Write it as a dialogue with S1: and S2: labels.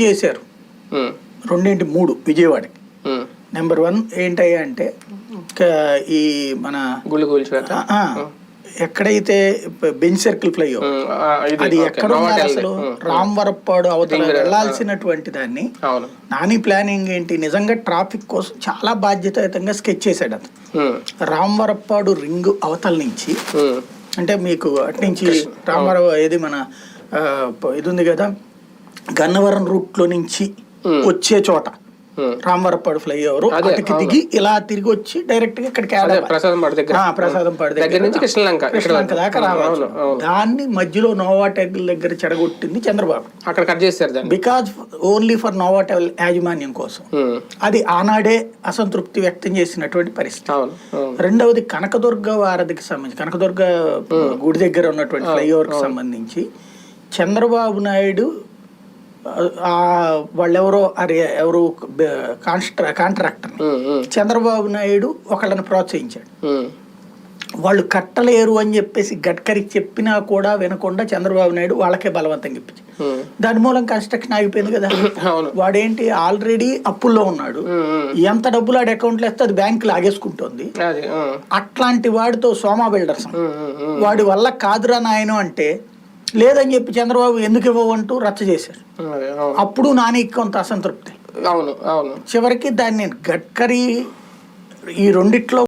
S1: చేశారు. రెండింటి? మూడు విజయవాడకి. నెంబర్ వన్ ఏంటయ్యా అంటే ఈ మన
S2: గుళ్ళు
S1: ఎక్కడైతే బెంచ్ సర్కిల్ ఫ్లై అది ఎక్కడ అసలు రామవరప్పాడు అవతల
S2: దింగర,
S1: వెళ్ళాల్సినటువంటి దాన్ని నాని ప్లానింగ్ ఏంటి? నిజంగా ట్రాఫిక్ కోసం చాలా బాధ్యతాయుతంగా స్కెచ్ చేశాడు అతను. రామవరప్పాడు రింగ్ అవతల నుంచి అంటే మీకు అటు నుంచి రామారావు ఏది మన ఇది ఉంది కదా గన్నవరం రూట్లో నుంచి. వచ్చే చోట.
S2: ఉమ్.
S1: రామవరప్పాడు ఫ్లైఓవర్. అటుకి
S2: అవును.
S1: దిగి ఇలా తిరిగి వచ్చి డైరెక్ట్గా ఇక్కడికి.
S2: ప్రసాదం పాడు దగ్గర.
S1: ప్రసాదం పాడు
S2: దగ్గర నుంచి కృష్ణలంక ఇక్కడ
S1: కృష్ణలంక దాకా
S2: అవును
S1: దాన్ని మధ్యలో నోవాటెల్ దగ్గర చెడగొట్టింది చంద్రబాబు.
S2: అక్కడ కట్ చేశారు దాన్ని.
S1: బికాజ్ ఓన్లీ ఫర్ నోవాటెల్ యాజమాన్యం కోసం. అది ఆనాడే అసంతృప్తి వ్యక్తం చేసినటువంటి పరిస్థితి. రెండవది కనకదుర్గ వారధికి సంబంధించి కనకదుర్గ గుడి దగ్గర ఉన్నటువంటి ఫ్లైఓవర్కి సంబంధించి చంద్రబాబు నాయుడు వాళ్ళెవరో అరే ఎవరు కాన్స్ట్రా కాంట్రాక్టర్. చంద్రబాబు నాయుడు ఒకళ్ళని ప్రోత్సహించాడు. వాళ్ళు కట్టలేరు అని చెప్పేసి గడ్కరీకి చెప్పినా కూడా వినకుండా చంద్రబాబు నాయుడు వాళ్ళకే బలవంతంగా ఇప్పించాడు
S2: ఉమ్,
S1: దాని మూలం కన్స్ట్రక్షన్ ఆగిపోయింది కదా. వాడేంటి? ఆల్రెడీ అప్పుల్లో ఉన్నాడు. ఎంత డబ్బులు ఆడి అకౌంట్లో వేస్తే అది బ్యాంక్ లాగేసుకుంటుంది అట్లాంటి వాడితో సోమా బిల్డర్స్. వాడి వల్ల కాదురా నాయన అంటే లేదని చెప్పి చంద్రబాబు ఎందుకు ఇవ్వవు అంటూ రచ్చ చేశారు అప్పుడు నానికి కొంత అసంతృప్తి.
S2: అవును అవును.
S1: చివరికి దాన్ని గడ్కరీ ఈ రెండిట్లో